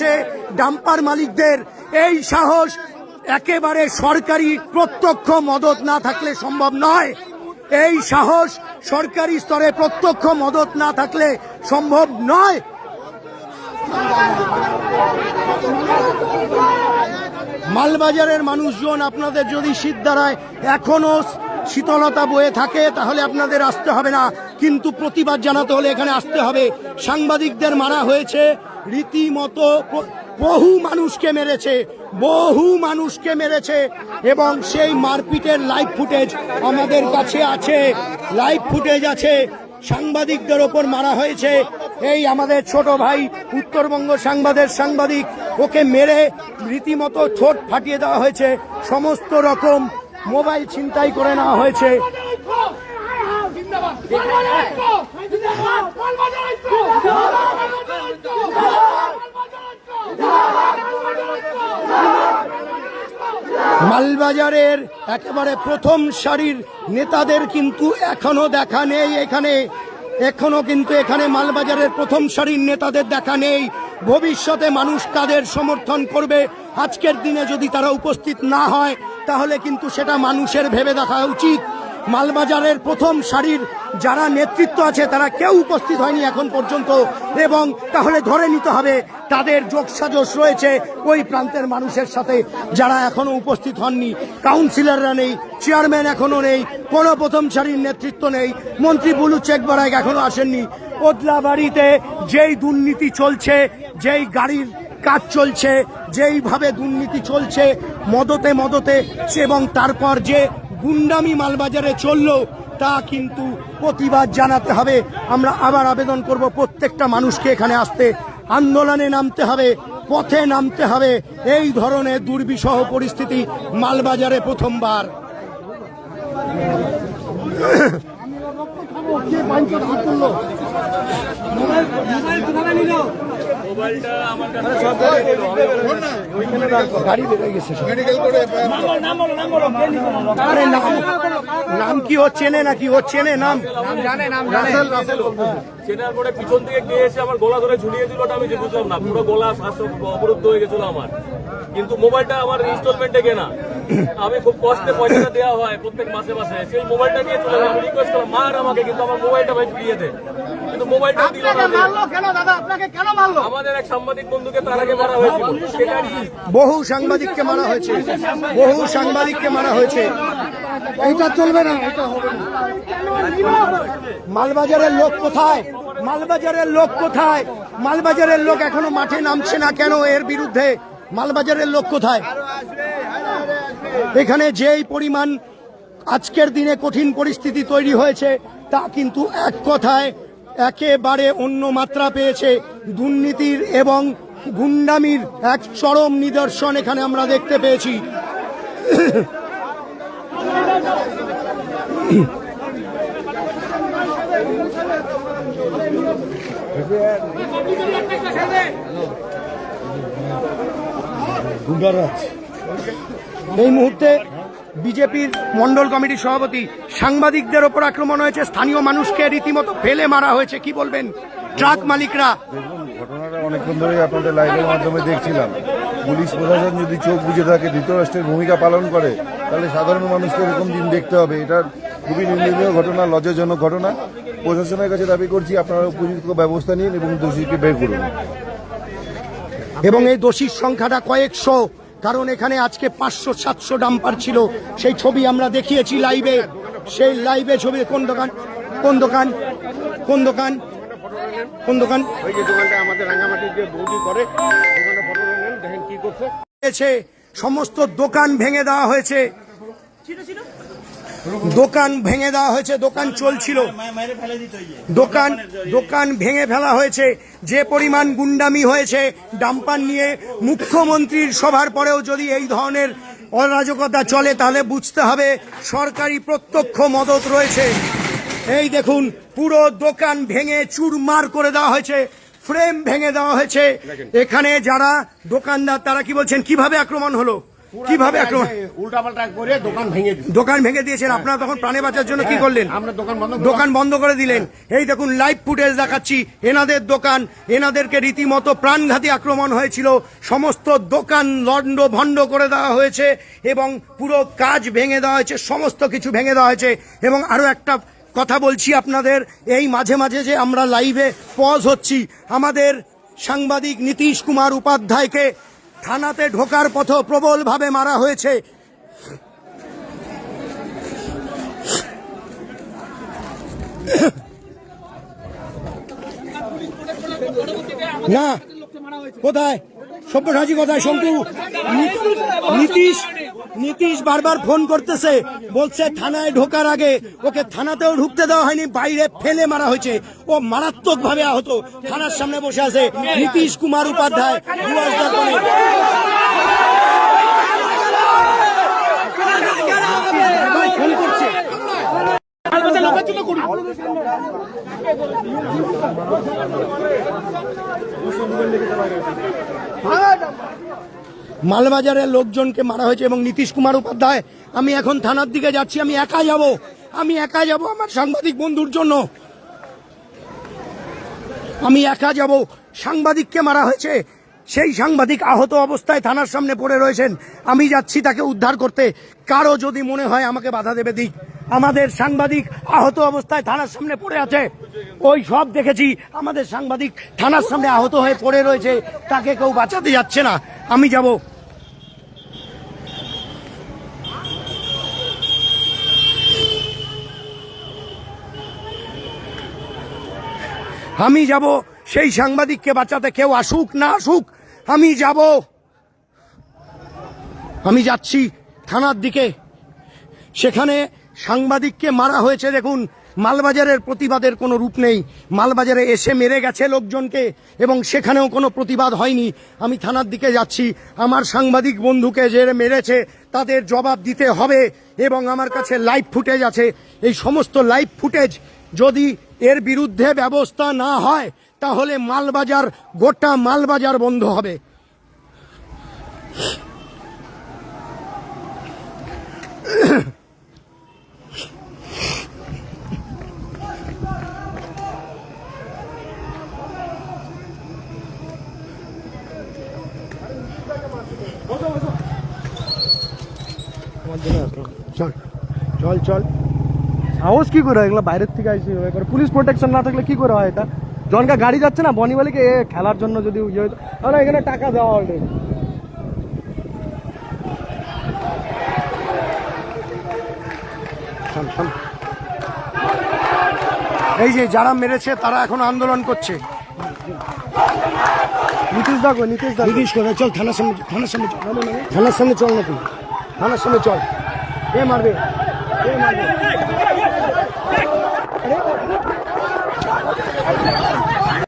সে dumper মালিকদের। এই সাহস একেবারে সরকারি প্রত্যক্ষ মদত না থাকলে সম্ভব নয়। এই সাহস সরকারি স্তরে প্রত্যক্ষ মদত না থাকলে সম্ভব নয়। মালবাজারের মানুষজন আপনাদের যদি শীত দ্বারায় এখনও শীতলতা বয়ে থাকে, তাহলে আপনাদের আসতে হবে না। কিন্তু প্রতিবাদ জানাতে হলে এখানে আসতে হবে। সাংবাদিকদের মারা হয়েছে। রীতিমতো বহু মানুষকে মেরেছে, বহু মানুষকে মেরেছে এবং সেই মারপিটের লাইভ ফুটেজ আমাদের কাছে আছে। লাইভ ফুটেজ আছে, সাংবাদিকদের ওপর মারা হয়েছে। এই আমাদের ছোট ভাই, উত্তরবঙ্গ সাংবাদের সাংবাদিক, ওকে মেরে রীতিমতো ঠোঁট ফাটিয়ে দেওয়া হয়েছে। সমস্ত রকম মোবাইল ছিনতাই করে নেওয়া হয়েছে। মালবাজারের একেবারে প্রথম সারির নেতাদের কিন্তু এখনও দেখা নেই এখানে। এখনও কিন্তু এখানে মালবাজারের প্রথম সারির নেতাদের দেখা নেই। ভবিষ্যতে মানুষ তাদের সমর্থন করবে? আজকের দিনে যদি তারা উপস্থিত না হয়, তাহলে কিন্তু সেটা মানুষের ভেবে দেখা উচিত। মালবাজারের প্রথম সারির যারা নেতৃত্ব আছে, তারা কেউ উপস্থিত হয়নি এখন পর্যন্ত। এবং তাহলে ধরে নিতে হবে, তাদের যোগসাজশ রয়েছে ওই প্রান্তের মানুষের সাথে যারা এখনও উপস্থিত হননি। কাউন্সিলররা নেই, চেয়ারম্যান এখনও নেই, কোনো প্রথম সারির নেতৃত্ব নেই। মন্ত্রী বুলু চেক বারাইক এখনও আসেননি। ওদলাবাড়িতে যেই দুর্নীতি চলছে, যেই গাড়ির কাজ চলছে, যেইভাবে দুর্নীতি চলছে, মদতে মদতে এবং তারপর যে গুন্ডামি মালবাজারে চলল তা কিন্তু প্রতিবাদ জানাতে হবে। আমরা আবার আবেদন করব প্রত্যেকটা মানুষকে এখানে আসতে। আন্দোলনে নামতে হবে পথে নামতে হবে। এই ধরনের দুর্বিষহ পরিস্থিতি মালবাজারে প্রথমবার। গাড়ি বেড়ে গেছে নাম নাম কি ও চেনে নাকি? ও চেনে নাম। চেনার পরে পিছন থেকে কে এসে আমার গলা ধরে ঝুলিয়ে দিল আমি যে বুঝলাম না। পুরো গলা শ্বাস অবরুদ্ধ হয়ে গেছিল আমার। কিন্তু মোবাইলটা আমার ইনস্টলমেন্টে কেনা। আমি খুব কষ্টে পয়সাটা দেওয়া হয় প্রত্যেক মাসে মাসে। সেই মোবাইলটা নিয়ে চলে। আমি রিকোয়েস্ট করলাম মার আমাকে কিন্তু আমার মোবাইলটা ভাই ফিরিয়ে দে। কিন্তু মোবাইলটা দিল না আমাদের এক সাংবাদিক বন্ধুকে তার আগে মারা হয়েছিল। বহু সাংবাদিককে মারা হয়েছে। বহু সাংবাদিককে মারা হয়েছে। এইটা চলবে না এটা হবে না। মালবাজারের লোক কোথায়? মালবাজারের লোক কোথায়? মালবাজারের লোক এখনও মাঠে নামছে না কেন এর বিরুদ্ধে? মালবাজারের লোক কোথায়? এখানে যেই পরিমাণ আজকের দিনে কঠিন পরিস্থিতি তৈরি হয়েছে, তা কিন্তু এক কথায় একেবারে অন্য মাত্রা পেয়েছে। দুর্নীতির এবং গুন্ডামির এক চরম নিদর্শন এখানে আমরা দেখতে পেয়েছি। এই মুহূর্তে বিজেপির মন্ডল কমিটির সভাপতি সাংবাদিকদের ওপর আক্রমণ হয়েছে। স্থানীয় মানুষকে রীতিমতো ফেলে মারা হয়েছে কি বলবেন? ট্রাক মালিকরা। দেখুন ঘটনাটা অনেকক্ষণ ধরেই আপনাদের লাইভের মাধ্যমে দেখছিলাম। পুলিশ প্রশাসন যদি চোখ বুঝে থাকে ধৃতরাষ্ট্রের ভূমিকা পালন করে তাহলে সাধারণ মানুষকে এরকম দিন দেখতে হবে। এটা খুবই নিন্দনীয় ঘটনা লজ্জাজনক ঘটনা। প্রশাসনের কাছে দাবি করছি আপনারা উপযুক্ত ব্যবস্থা নিন এবং দোষীকে বের করুন। এবং এই দোষীর সংখ্যাটা কয়েকশো। কারণ এখানে আজকে পাঁচশো সাতশো ডাম্পার ছিল। সেই ছবি আমরা দেখিয়েছি লাইভে। সেই লাইভে ছবি কোন দোকান? কোন দোকান? কোন দোকান? কোন দোকান? ওই যে দোকানটা আমাদের রাঙ্গামাটির যে বৌদি করে ওখানে ফটো দেখেন কি করছে। সমস্ত দোকান ভেঙে দেওয়া হয়েছে। দোকান ভেঙে দেওয়া হয়েছে দোকান চলছিল। দোকান দোকান ভেঙে ফেলা হয়েছে। যে পরিমাণ গুন্ডামি হয়েছে ডাম্পার নিয়ে মুখ্যমন্ত্রীর সভার পরেও যদি এই ধরনের অরাজকতা চলে তাহলে বুঝতে হবে সরকারি প্রত্যক্ষ মদত রয়েছে। এই দেখুন পুরো দোকান ভেঙে চুরমার করে দেওয়া হয়েছে ফ্রেম ভেঙে দেওয়া হয়েছে। এখানে যারা দোকানদার তারা কি বলছেন? কীভাবে আক্রমণ হলো? কীভাবে আক্রমণ উল্টা করে দোকান ভেঙে দোকান ভেঙে দিয়েছেন আপনারা তখন প্রাণে বাঁচার জন্য কি করলেন? আমরা দোকান বন্ধ করে- দোকান বন্ধ করে দিলেন। এই দেখুন লাইভ ফুটেজ দেখাচ্ছি। এনাদের দোকান এনাদেরকে রীতিমতো প্রাণঘাতী আক্রমণ হয়েছিল। সমস্ত দোকান লন্ড ভন্ড করে দেওয়া হয়েছে এবং পুরো কাজ ভেঙে দেওয়া হয়েছে সমস্ত কিছু ভেঙে দেওয়া হয়েছে। এবং আরও একটা কথা বলছি আপনাদের এই মাঝে মাঝে যে আমরা লাইভে পজ হচ্ছি আমাদের সাংবাদিক নীতিশ কুমার উপাধ্যায়কে থানাতে ঢোকার পথ প্রবলভাবে মারা হয়েছে। না কোথায়? সব্যসাচী কোথায়? শঙ্কু? নীতিশ? নীতিশ বারবার ফোন করতেছে, বলছে থানায় ঢোকার আগে ওকে থানাতেও ঢুকতে দেওয়া হয়নি, বাইরে ফেলে মারা হয়েছে। ও মারাত্মক ভাবে আহত, থানার সামনে বসে আছে নীতিশ কুমার উপাধ্যায় ডুয়ার্স মালবাজারের লোকজনকে মারা হয়েছে এবং নীতিশ কুমার উপাধ্যায়, আমি এখন থানার দিকে যাচ্ছি, আমি একা যাব, আমি একা যাব আমার সাংবাদিক বন্ধুর জন্য। আমি একা যাব, সাংবাদিককে মারা হয়েছে, সেই সাংবাদিক আহত অবস্থায় থানার সামনে পড়ে রয়েছেন, আমি যাচ্ছি তাকে উদ্ধার করতে, কারও যদি মনে হয় আমাকে বাধা দেবে দিক। আমাদের সাংবাদিক আহত অবস্থায় থানার সামনে পড়ে আছে, ওই সব দেখেছি, আমাদের সাংবাদিক থানার সামনে আহত হয়ে পড়ে রয়েছে, তাকে কেউ বাঁচাতে যাচ্ছে না, আমি যাব। আমি যাব, সেই সাংবাদিককে বাঁচাতে কেউ আসুক না আসুক, আমি যাব। আমি যাচ্ছি থানার দিকে। সেখানে সাংবাদিককে মারা হয়েছে, দেখুন, মালবাজারের প্রতিবাদের কোনো রূপ নেই। মালবাজারে এসে মেরে গেছে লোকজনকে, এবং সেখানেও কোনো প্রতিবাদ হয়নি। আমি থানার দিকে যাচ্ছি। আমার সাংবাদিক বন্ধুকে যে মেরেছে, তাদের জবাব দিতে হবে, এবং আমার কাছে লাইভ ফুটেজ আছে। এই সমস্ত লাইভ ফুটেজ যদি এর বিরুদ্ধে ব্যবস্থা না হয় তাহলে মালবাজার গোটা মালবাজার বন্ধ হবে। চল চল চল। সাহস কি করে এগুলো বাইরের থেকে এভাবে করে পুলিশ প্রোটেকশন না থাকলে কি করে হয় এটা? জনকা গাড়ি যাচ্ছে না বনিবালিকে এ খেলার জন্য যদি ইয়ে হতো এখানে টাকা দেওয়া অলরেডি এই যে যারা মেরেছে তারা এখন আন্দোলন করছে। নীতিশ দা কই? নীতিশ দা নীতিশ করে চল থানার সামনে থানার সামনে চল। থানার সামনে চল না তুই। থানার সামনে চল। কে মারবে? কে মারবে? Thank you.